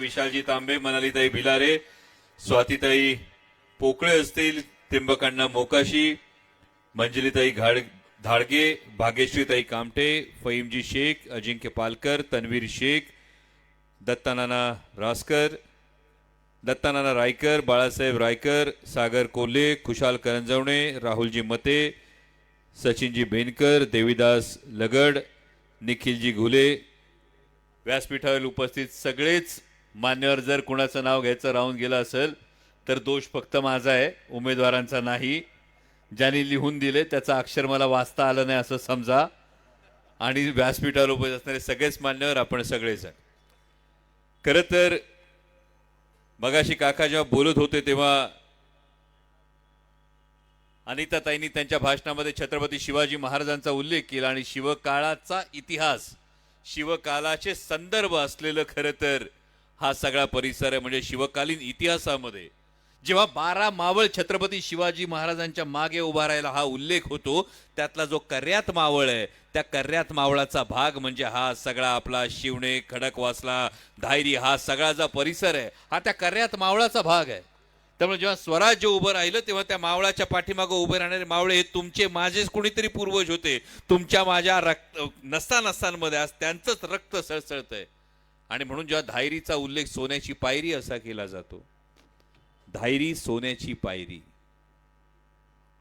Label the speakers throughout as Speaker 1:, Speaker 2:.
Speaker 1: विशालजी तांबे मनालीताई भिलारे स्वातीताई पोकळे असतील त्र्यंबकांना मोकाशी मंजलीताई घाड धाडगे भाग्यश्रीताई कामटे फहीमजी शेख अजिंक्य पालकर तन्वीर शेख दत्तानाना रासकर दत्तानाना रायकर बाळासाहेब रायकर सागर कोल्हे खुशाल करंजवणे राहुलजी मते सचिनजी बेनकर देवीदास लगड निखिलजी घुले व्यासपीठावर उपस्थित सगळेच मान्यवर जर कुणाचं नाव घ्यायचं राहून गेलं असेल तर दोष फक्त माझा आहे उमेदवारांचा नाही. ज्यांनी लिहून दिले त्याचा अक्षर मला वाचता आलं नाही असं समजा. आणि व्यासपीठावर उपस्थित असणारे सगळेच मान्यवर आपण सगळेच आहे खरं तर मगाशी काका जेव्हा बोलत होते तेव्हा अनिताताईंनी त्यांच्या भाषणामध्ये छत्रपती शिवाजी महाराजांचा उल्लेख केला आणि शिवकाळाचा इतिहास शिवकालाचे संदर्भ असलेलं खरं तर हा सगळा परिसर आहे म्हणजे शिवकालीन इतिहासामध्ये. जेव्हा बारा मावळ छत्रपती शिवाजी महाराजांच्या मागे उभा राहायला हा उल्लेख होतो त्यातला जो कर्यात मावळ आहे त्या कर्यात मावळाचा भाग म्हणजे हा सगळा आपला शिवणे खडकवासला धायरी हा सगळा जो परिसर आहे हा त्या कर्यात मावळाचा भाग आहे. त्यामुळे जेव्हा स्वराज्य उभं राहिलं तेव्हा त्या मावळाच्या पाठीमागं उभे राहणारे मावळे हे तुमचे माझेच कुणीतरी पूर्वज होते. तुमच्या माझ्या रक्त नसता नसतांमध्ये आज त्यांचंच रक्त सळसळतंय. आणि म्हणून जेव्हा धायरीचा उल्लेख सोन्याची पायरी असा केला जातो धायरी सोन्याची पायरी.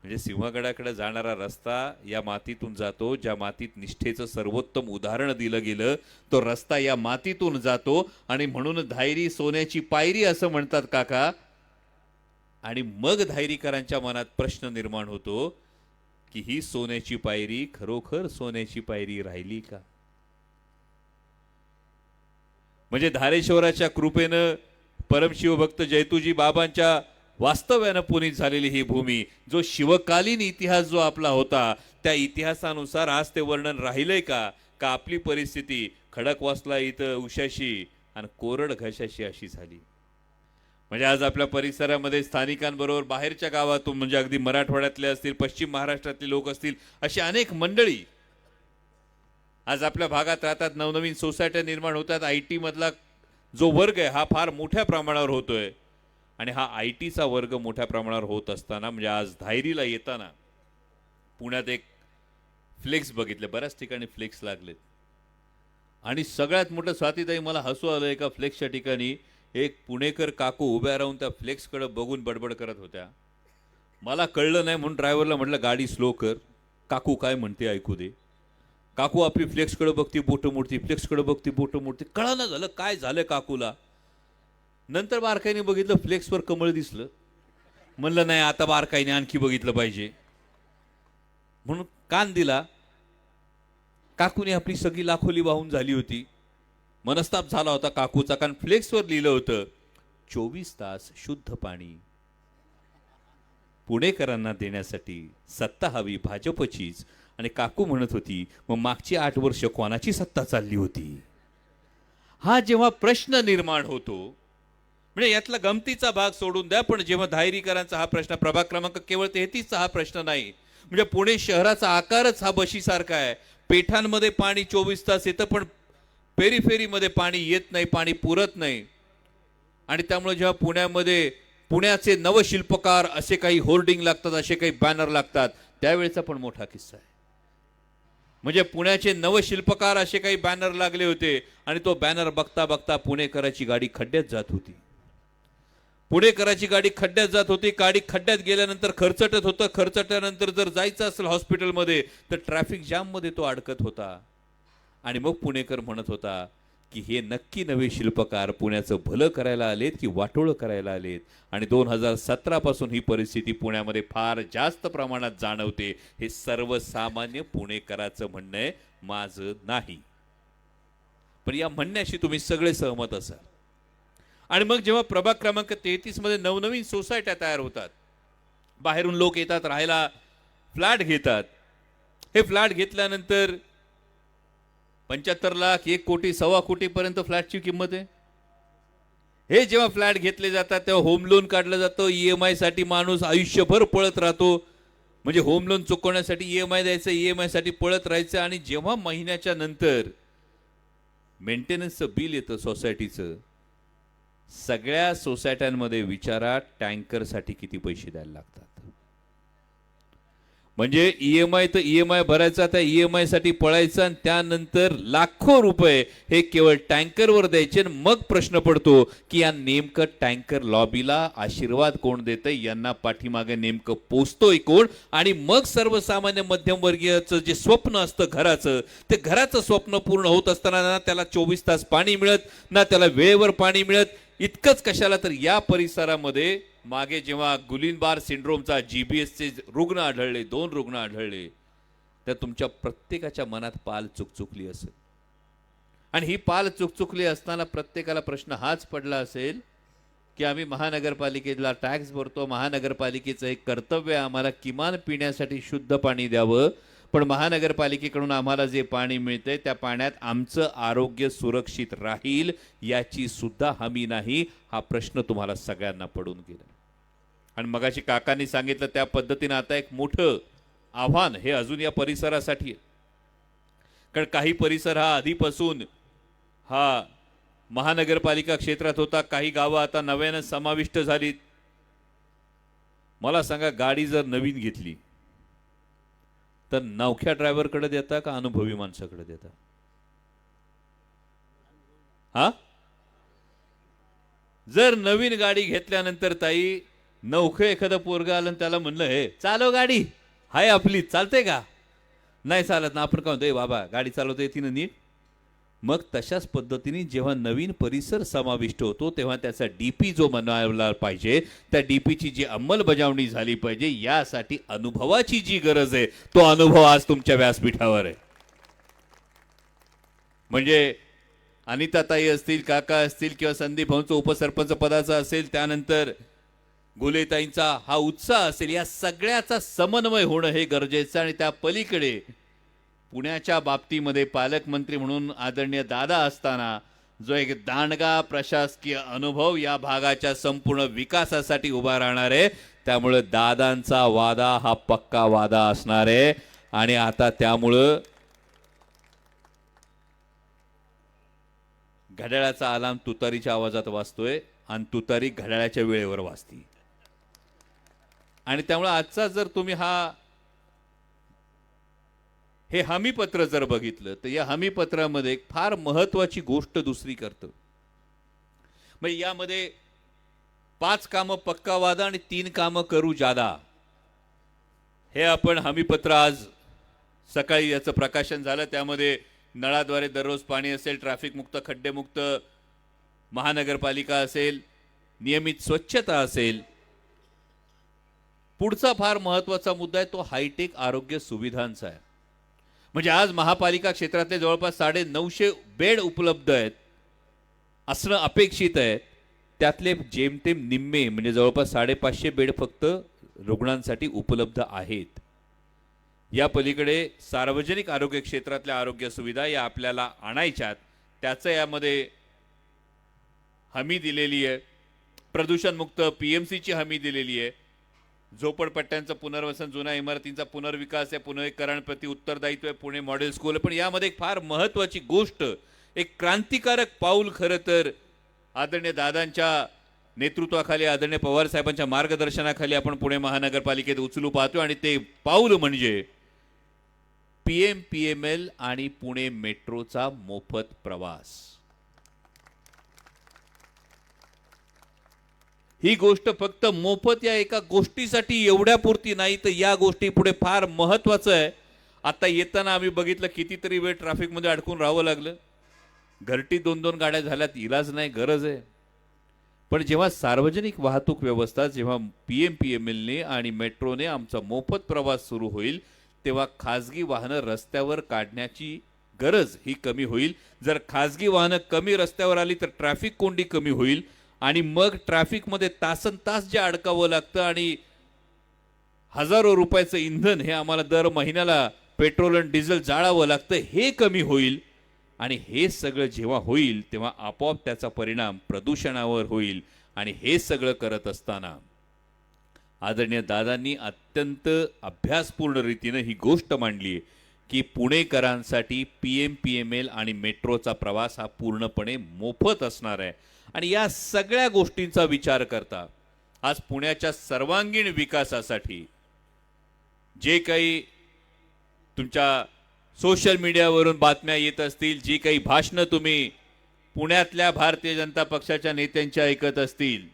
Speaker 1: म्हणजे सिंहगडाकडे जाणारा रस्ता या मातीतून जातो ज्या मातीत निष्ठेचं सर्वोत्तम उदाहरण दिलं गेलं तो रस्ता या मातीतून जातो आणि म्हणून धायरी सोन्याची पायरी असं म्हणतात काका. आणि मग धायरीकरांच्या मनात प्रश्न निर्माण होतो की ही सोन्याची पायरी खरोखर सोन्याची पायरी राहिली का? म्हणजे धारेश्वराच्या कृपेनं परमशिवभक्त जयतुजी बाबांच्या वास्तव्यानं पुनीत झालेली ही भूमी जो शिवकालीन इतिहास जो आपला होता त्या इतिहासानुसार आज ते वर्णन राहिलंय का? का आपली परिस्थिती खडकवासला इथं उशाशी आणि कोरड घशाशी अशी झाली? म्हणजे आज आपल्या परिसरामध्ये स्थानिकांबरोबर बाहेरच्या गावातून म्हणजे अगदी मराठवाड्यातले असतील पश्चिम महाराष्ट्रातले लोक असतील अशी अनेक मंडळी आज आपल्या भागात राहतात नवनवीन सोसायट्या निर्माण होतात. आय टीमधला जो वर्ग आहे हा फार मोठ्या प्रमाणावर होतो आहे आणि हा आय टीचा वर्ग मोठ्या प्रमाणावर होत असताना म्हणजे आज धायरीला येताना पुण्यात एक फ्लेक्स बघितले. बऱ्याच ठिकाणी फ्लेक्स लागलेत. आणि सगळ्यात मोठं स्वातीताई मला हसू आलं एका फ्लेक्सच्या ठिकाणी? एक पुणेकर काकू उभ्या राहून त्या फ्लेक्सकडे बघून बडबड करत होत्या. मला कळलं नाही म्हणून ड्रायव्हरला म्हटलं गाडी स्लो कर. काकू काय म्हणते ऐकू दे. काकू आपली फ्लेक्सकडे बघती बोटं मोडती फ्लेक्सकडे बघती बोटं मोडती. कळालं झालं काय झालं काकूला? नंतर बारकाईने बघितलं फ्लेक्सवर कमळ दिसलं. म्हणलं नाही आता बारकाईने आणखी बघितलं पाहिजे. म्हणून कान दिला. काकूने आपली सगळी लाखोली वाहून झाली होती. मनस्ताप झाला होता काकूचा कारण फ्लेक्सवर लिहिलं होतं चोवीस तास शुद्ध पाणी. पुणेकरांना देण्यासाठी सत्ता हवी भाजपचीच. आणि काकू म्हणत होती मग मागची आठ वर्ष कोणाची सत्ता चालली होती? हा जेव्हा प्रश्न निर्माण होतो म्हणजे यातला गमतीचा भाग सोडून द्या पण जेव्हा धायरीकरांचा हा प्रश्न प्रभाग क्रमांक केवळ तेहतीसचा हा प्रश्न नाही म्हणजे पुणे शहराचा आकारच हा बशीसारखा आहे. पेठांमध्ये पाणी चोवीस तास येतं पण पेरीफेरीमध्ये पाणी येत नाही पाणी पुरत नाही. आणि त्यामुळे जेव्हा पुण्यामध्ये पुण्याचे नवशिल्पकार असे काही होर्डिंग लागतात असे काही बॅनर लागतात. त्यावेळेचा पण मोठा किस्सा आहे. म्हणजे पुण्याचे नवशिल्पकार असे काही बॅनर लागले होते आणि तो बॅनर बघता बघता पुणेकराची गाडी खड्ड्यात जात होती. पुणेकराची गाडी खड्ड्यात जात होती. गाडी खड्ड्यात गेल्यानंतर खर्चटत होतं. खर्चटल्यानंतर जर जायचं असेल हॉस्पिटलमध्ये तर ट्रॅफिक जाममध्ये तो अडकत होता. आणि मग पुणेकर म्हणत होता की हे नक्की नवे शिल्पकार पुण्याचं भलं करायला आलेत की वाटोळं करायला आलेत? आणि दोन हजार सतरापासून ही परिस्थिती पुण्यामध्ये फार जास्त प्रमाणात जाणवते हे सर्वसामान्य पुणेकराचं म्हणणं आहे माझं नाही. पण या म्हणण्याशी तुम्ही सगळे सहमत असाल. आणि मग जेव्हा प्रभाग क्रमांक तेहतीसमध्ये नवनवीन सोसायट्या तयार होतात बाहेरून लोक येतात राहायला फ्लॅट घेतात हे फ्लॅट घेतल्यानंतर पंच्याहत्तर लाख एक कोटी सव्वा कोटीपर्यंत फ्लॅटची किंमत आहे? हे जेव्हा फ्लॅट घेतले जातात तेव्हा होम लोन काढलं जातं ई एम आयसाठी माणूस आयुष्यभर पळत राहतो. म्हणजे होम लोन चुकवण्यासाठी ई एम आय द्यायचं ई एम आयसाठी पळत राहायचं आणि जेव्हा महिन्याच्या नंतर मेंटेनन्सचं बिल येतं सोसायटीचं सगळ्या सोसायट्यांमध्ये विचारा टँकरसाठी किती पैसे द्यायला लागतात? म्हणजे ई एम आय तर ई एम आय भरायचा त्या ई एम आयसाठी पळायचा आणि त्यानंतर लाखो रुपये हे केवळ टँकरवर द्यायचे आणि मग प्रश्न पडतो की या नेमकं टँकर लॉबीला आशीर्वाद कोण देतं यांना पाठीमागे नेमकं पोचतोय कोण? आणि मग सर्वसामान्य मध्यमवर्गीयचं जे स्वप्न असतं घराचं ते घराचं स्वप्न पूर्ण होत असताना ना त्याला चोवीस तास पाणी मिळत ना त्याला वेळेवर पाणी मिळत. इतकंच कशाला तर या परिसरामध्ये मागे जेव्हा गुलिनबार सिंड्रोमचा जीबीएसचे रुग्ण आढळले दोन रुग्ण आढळले तर तुमच्या प्रत्येकाच्या मनात पाल चुकचुकली असेल. आणि ही पाल चुकचुकली असताना प्रत्येकाला प्रश्न हाच पडला असेल की आम्ही महानगरपालिकेला टॅक्स भरतो. महानगरपालिकेचं एक कर्तव्य आहे आम्हाला किमान पिण्यासाठी शुद्ध पाणी द्यावं. पण महानगरपालिकेकडून आम्हाला जे पाणी मिळतंय त्या पाण्यात आमचं आरोग्य सुरक्षित राहील याची सुद्धा हमी नाही हा प्रश्न तुम्हाला सगळ्यांना पडून गेला. आणि मगाशी काकांनी सांगितलं त्या पद्धतीनं आता एक मोठं आव्हान हे अजून या परिसरासाठी आहे. कारण काही परिसर हा आधीपासून हा महानगरपालिका क्षेत्रात होता काही गावं आता नव्यानं समाविष्ट झालीत. मला सांगा गाडी जर नवीन घेतली तर नवख्या ड्रायव्हरकडे देता का अनुभवी माणसाकडे देता? हा? जर नवीन गाडी घेतल्यानंतर ताई नवखं एखादं पोरगा आलं त्याला म्हणलं हे चालव गाडी. हाय आपली चालते का? नाही चालत ना आपण काय म्हणतो बाबा गाडी चालवता येते ना नीट मग तशाच पद्धतीने जेव्हा नवीन परिसर समाविष्ट होतो तेव्हा त्याचा डीपी जो बनवायला पाहिजे त्या डीपीची जी अंमलबजावणी झाली पाहिजे यासाठी अनुभवाची जी गरज आहे तो अनुभव आज तुमच्या व्यासपीठावर आहे. म्हणजे अनिताताई असतील काका असतील किंवा संदीप भाऊंचं उपसरपंच पदाचा असेल त्यानंतर गुलेताईंचा हा उत्साह असेल या सगळ्याचा समन्वय होणं हे गरजेचं आणि त्या पलीकडे पुण्याच्या बाबतीमध्ये पालकमंत्री म्हणून आदरणीय दादा असताना जो एक दांडगा प्रशासकीय अनुभव या भागाच्या संपूर्ण विकासासाठी उभा राहणार आहे त्यामुळे दादांचा वादा हा पक्का वादा असणार आहे. आणि आता त्यामुळं घड्याळाचा आलाम तुतारीच्या आवाजात वाजतोय आणि तुतारी घड्याळाच्या वेळेवर वाजती. आणि त्यामुळे आजचा जर तुम्ही हा हे हमीपत्र जर बघितलं तर या हमीपत्रामध्ये एक फार महत्वाची गोष्ट दुसरी करतं. मग यामध्ये पाच कामं पक्का वादा आणि तीन कामं करू जादा. हे आपण हमीपत्र आज सकाळी याचं प्रकाशन झालं. त्यामध्ये नळाद्वारे दररोज पाणी असेल ट्रॅफिक मुक्त खड्डेमुक्त महानगरपालिका असेल नियमित स्वच्छता असेल. पुढचा फार महत्त्वाचा मुद्दा आहे तो हायटेक आरोग्य सुविधांचा आहे. म्हणजे आज महापालिका क्षेत्रातले जवळपास साडे नऊशे बेड उपलब्ध आहेत. असणं अपेक्षित आहे. त्यातले जेमतेम निम्मे म्हणजे जवळपास साडेपाचशे बेड फक्त रुग्णांसाठी उपलब्ध आहेत. या पलीकडे सार्वजनिक आरोग्य क्षेत्रातल्या आरोग्य सुविधा या आपल्याला आणायच्यात. त्याचं यामध्ये हमी दिलेली आहे. प्रदूषणमुक्त पी एम सीची हमी दिलेली आहे. झोपडपट्ट्यांचं पुनर्वसन जुन्या इमारतींचा पुनर्विकास या पुनरीकरणप्रती उत्तरदायित्व आहे पुणे मॉडेल स्कूल. पण यामध्ये एक फार महत्त्वाची गोष्ट एक क्रांतिकारक पाऊल खरं तर आदरणीय दादांच्या नेतृत्वाखाली आदरणीय पवार साहेबांच्या मार्गदर्शनाखाली आपण पुणे महानगरपालिकेत उचलू पाहतो आणि ते पाऊल म्हणजे P M P M L आणि पुणे मेट्रोचा मोफत प्रवास. ही गोष्ट फक्त मोफत या एका गोष्टीसाठी एवढ्या पुरती नाही तर या गोष्टी पुढे फार महत्वाचं आहे. आता येताना आम्ही बघितलं कितीतरी वेळ ट्रॅफिकमध्ये अडकून राहावं लागलं. घरटी दोन दोन गाड्या झाल्यात इलाज नाही गरज आहे. पण जेव्हा सार्वजनिक वाहतूक व्यवस्था जेव्हा पी एम पी एम एलने आणि मेट्रोने आमचा मोफत प्रवास सुरू होईल तेव्हा खाजगी वाहनं रस्त्यावर काढण्याची गरज ही कमी होईल. जर खाजगी वाहनं कमी रस्त्यावर आली तर ट्रॅफिक कोंडी कमी होईल. आणि मग ट्रॅफिकमध्ये तासन तास जे अडकावं लागतं आणि हजारो रुपयाचं इंधन हे आम्हाला दर महिन्याला पेट्रोल आणि डिझेल जाळावं लागतं हे कमी होईल. आणि हे सगळं जेव्हा होईल तेव्हा आपोआप त्याचा परिणाम प्रदूषणावर होईल. आणि हे सगळं करत असताना आदरणीय दादांनी अत्यंत अभ्यासपूर्ण रीतीनं ही गोष्ट मांडली आहे की पुणेकरांसाठी P M P M L आणि मेट्रोचा प्रवास हा पूर्णपणे मोफत असणार आहे. आणि या सगळ्या गोष्टींचा विचार करता आज पुण्याच्या सर्वांगीण विकासासाठी जे काही तुमच्या सोशल मीडियावरून बातम्या येत असतील जी काही भाषणं तुम्ही पुण्यातल्या भारतीय जनता पक्षाच्या नेत्यांची ऐकत असतील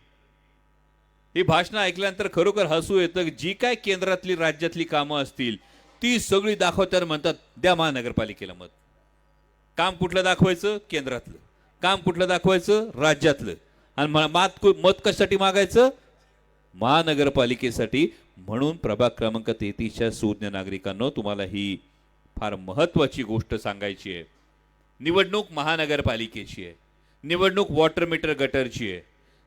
Speaker 1: ही भाषणं ऐकल्यानंतर खरोखर हसू येतं जी काय केंद्रातली राज्यातली कामं असतील ती सगळी दाखवताना म्हणतात द्या महानगरपालिकेला मत. काम कुठलं दाखवायचं? केंद्रातलं. काम कुठलं दाखवायचं? राज्यातलं. आणि म- मात कु- मत कशासाठी मागायचं? महानगरपालिकेसाठी. म्हणून प्रभाग क्रमांक तेहतीसच्या सुज्ञ नागरिकांनो तुम्हाला ही फार महत्वाची गोष्ट सांगायची आहे. निवडणूक महानगरपालिकेची आहे. निवडणूक वॉटर मीटर गटरची आहे.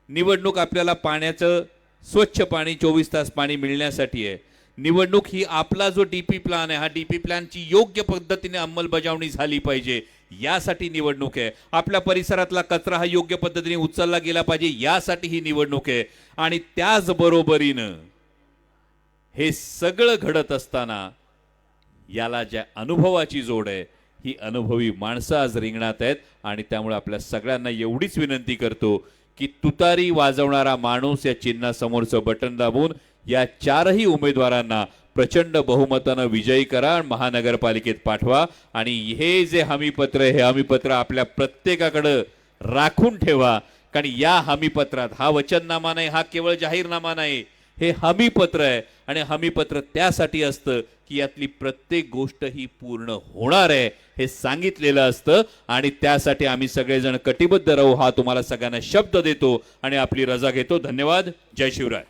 Speaker 1: निवडणूक आपल्याला पाण्याचं स्वच्छ पाणी चोवीस तास पाणी मिळण्यासाठी आहे. निवडणूक ही आपला जो डी पी प्लॅन आहे हा डी पी प्लॅनची योग्य पद्धतीने अंमलबजावणी झाली पाहिजे. यासाठी निवडणूक आहे. आपल्या परिसरातला कचरा हा योग्य पद्धतीने उचलला गेला पाहिजे यासाठी ही निवडणूक आहे. आणि त्याचबरोबरीनं हे सगळं घडत असताना याला ज्या अनुभवाची जोड आहे ही अनुभवी माणसं आज रिंगणात आहेत. आणि त्यामुळे आपल्या सगळ्यांना एवढीच विनंती करतो की तुतारी वाजवणारा माणूस या चिन्हासमोरचं बटन दाबून या चारही उमेदवारांना प्रचंड बहुमतानं विजयी करा आणि महानगरपालिकेत पाठवा. आणि हे जे हमीपत्र हे हमीपत्र आपल्या प्रत्येकाकडं राखून ठेवा. कारण या हमीपत्रात हा वचननामा नाही हा केवळ जाहीरनामा नाही. हे हमीपत्र आहे आणि हमीपत्र त्यासाठी असतं की यातली प्रत्येक गोष्ट ही पूर्ण होणार आहे हे सांगितलेलं असतं. आणि त्यासाठी आम्ही सगळेजण कटिबद्ध राहू हा तुम्हाला सगळ्यांना शब्द देतो आणि आपली रजा घेतो. धन्यवाद. जय शिवराय.